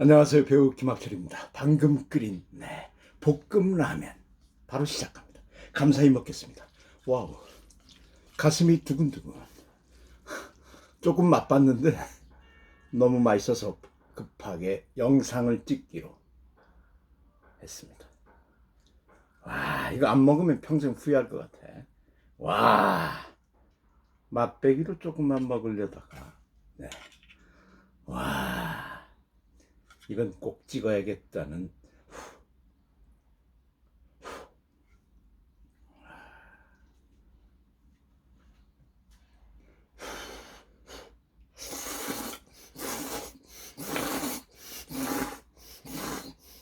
안녕하세요. 배우 김학철입니다. 방금 끓인 네 볶음 라면 바로 시작합니다. 감사히 먹겠습니다. 와우 가슴이 두근두근. 조금 맛봤는데 너무 맛있어서 급하게 영상을 찍기로 했습니다. 와 이거 안 먹으면 평생 후회할 것 같아. 와 맛배기로 조금만 먹으려다가 네. 와. 이건 꼭 찍어야겠다는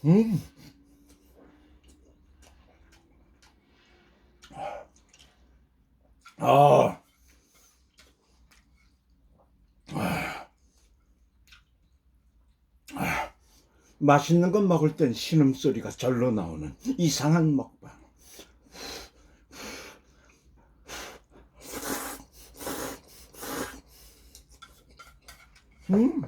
음. 아. 맛있는 거 먹을 땐 신음소리가 절로 나오는 이상한 먹방. 음.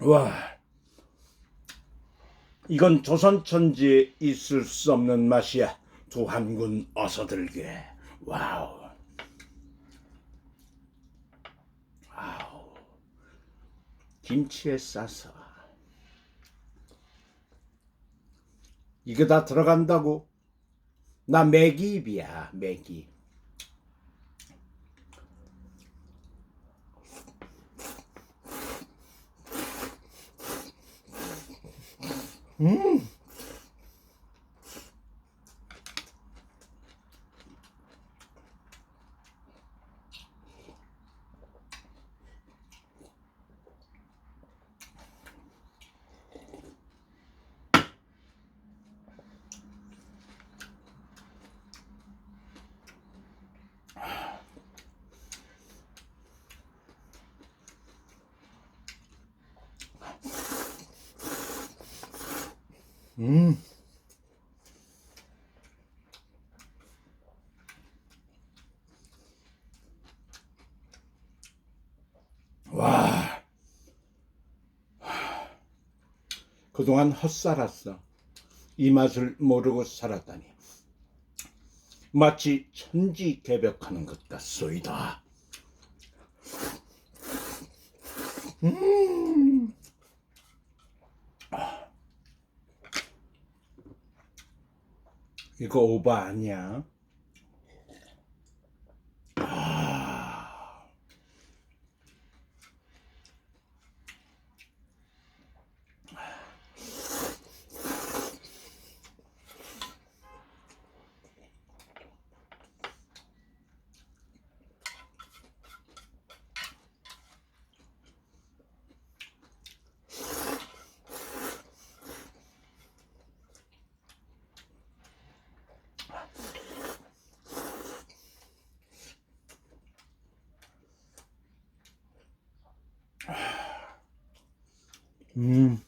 와. 이건 조선 천지에 있을 수 없는 맛이야. 두 한군 어서 들게. 와우. 와우. 김치에 싸서. 이게 다 들어간다고? 나 매기입이야, 매기. 음. 음. 와. 그동안 헛살았어. 이 맛을 모르고 살았다니. 마치 천지 개벽하는 것 같소이다. 음. 이거 오바 아니야? 음.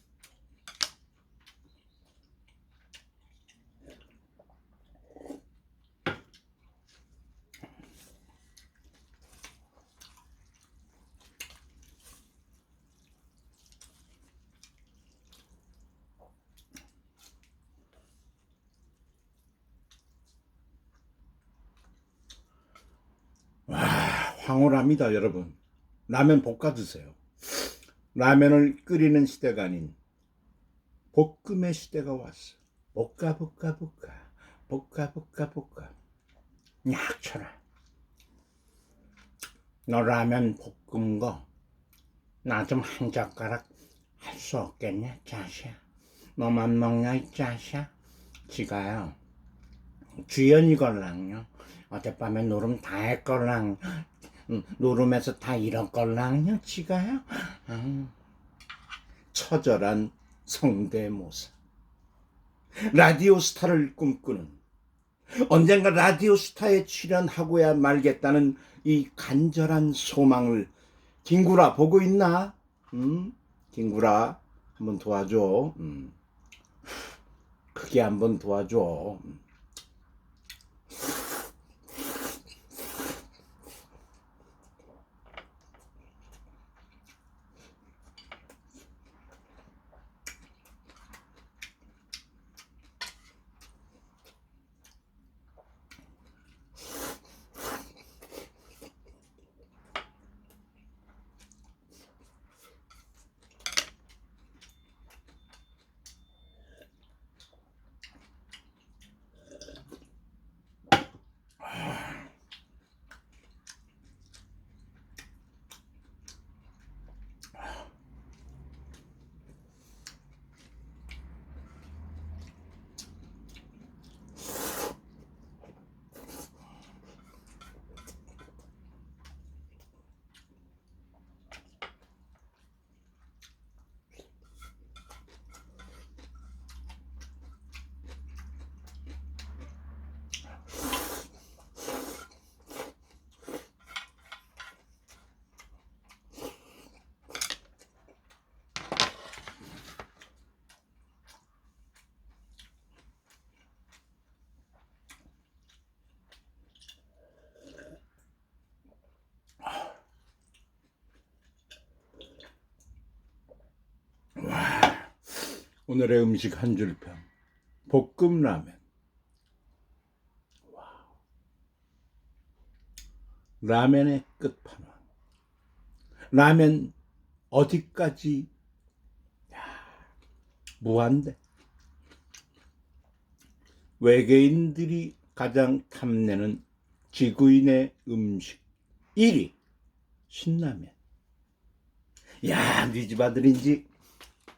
와, 황홀합니다, 여러분. 라면 볶아 드세요. 라면을 끓이는 시대가 아닌 볶음의 시대가 왔어. 볶아 볶아 볶아 볶아 볶아 볶아 약쳐라. 너 라면 볶은 거 나 좀 한 젓가락 할 수 없겠냐 자샤. 너만 먹냐 이 자샤. 지가요. 주연이 걸랑요. 어젯밤에 노름 다 했걸랑. 음, 노름에서 다 이런 걸랑요 지가요. 음, 처절한 성대모사. 라디오 스타를 꿈꾸는 언젠가 라디오 스타에 출연하고야 말겠다는 이 간절한 소망을 김구라 보고 있나? 음? 김구라 한번 도와줘. 음. 맛있게 한번 도와줘. 오늘의 음식 한 줄평. 볶음 라면. 와. 라면의 끝판왕. 라면 어디까지 야, 무한대. 외계인들이 가장 탐내는 지구인의 음식 1위 신라면. 야, 네 집 아들인지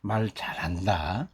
말 잘한다.